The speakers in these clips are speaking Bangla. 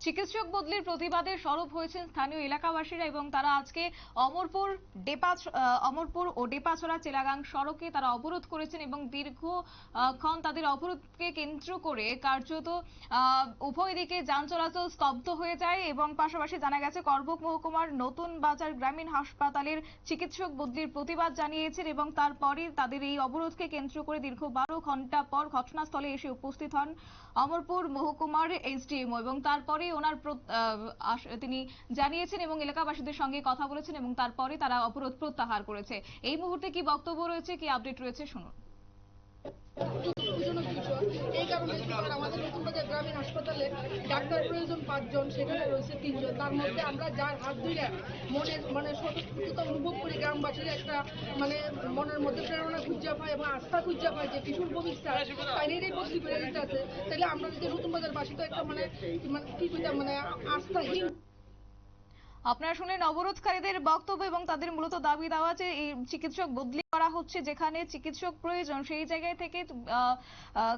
চিকিৎসক বদলির প্রতিবাদে সরব হয়েছেন স্থানীয় এলাকাবাসীরা এবং তারা আজকে অমরপুর আহ, অমরপুর ও ডেপাছড়া চেলাগাং সড়কে তারা অবরোধ করেছেন এবং দীর্ঘ আহ, ক্ষণ তাদের অবরোধকে কেন্দ্র করে কার্যত উভয় দিকে যান চলাচল স্তব্ধ হয়ে যায় এবং পাশাপাশি জানা গেছে করবুক মহকুমার নতুন বাজার গ্রামীণ হাসপাতালের চিকিৎসক বদলির প্রতিবাদ জানিয়েছেন এবং তারপরই তাদের এই অবরোধকে কেন্দ্র করে দীর্ঘ বারো ঘণ্টা পর ঘটনাস্থলে এসে উপস্থিত হন অমরপুর মহকুমার এসডিএমও এবং তারপরে প্র- ওনার তিনি জানিয়েছেন এবং এলাকাবাসীদের সঙ্গে কথা বলেছেন এবং তারপরে তারা অবরোধ প্রত্যাহার করেছে। এই মুহূর্তে কি বক্তব্য রয়েছে, কি আপডেট রয়েছে, শুনুন। অনুভব করি গ্রামবাসীর একটা মানে মনের মধ্যে প্রেরণা খুঁজা পায় এবং আস্থা খুঁজা পায় যে কিশোর ভবিক স্যার তাইনেরই বদলি করে আমরা যদি নতুনবাজার বাসী তো একটা মানে মানে কি মানে আস্থাহীন আপনারা শুনলেন অবরোধকারীদের বক্তব্য এবং তাদের মূলত দাবি দেওয়া যে এই চিকিৎসক বদলি করা হচ্ছে যেখানে চিকিৎসক প্রয়োজন। সেই জায়গায় থেকে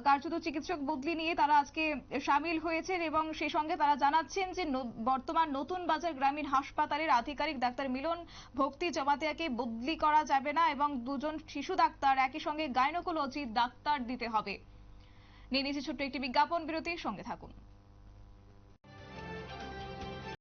কার্যত চিকিৎসক বদলি নিয়ে তারা আজকে সামিল হয়েছেন এবং সেই সঙ্গে তারা জানাচ্ছেন যে বর্তমান নতুন বাজার গ্রামীণ হাসপাতালের আধিকারিক ডাক্তার মিলন ভক্তি জমাতিয়াকে বদলি করা যাবে না এবং দুজন শিশু ডাক্তার একই সঙ্গে গাইনোকোলজি ডাক্তার দিতে হবে। নিয়ে নিয়েছি ছোট্ট একটি বিজ্ঞাপন, বিরতির সঙ্গে থাকুন।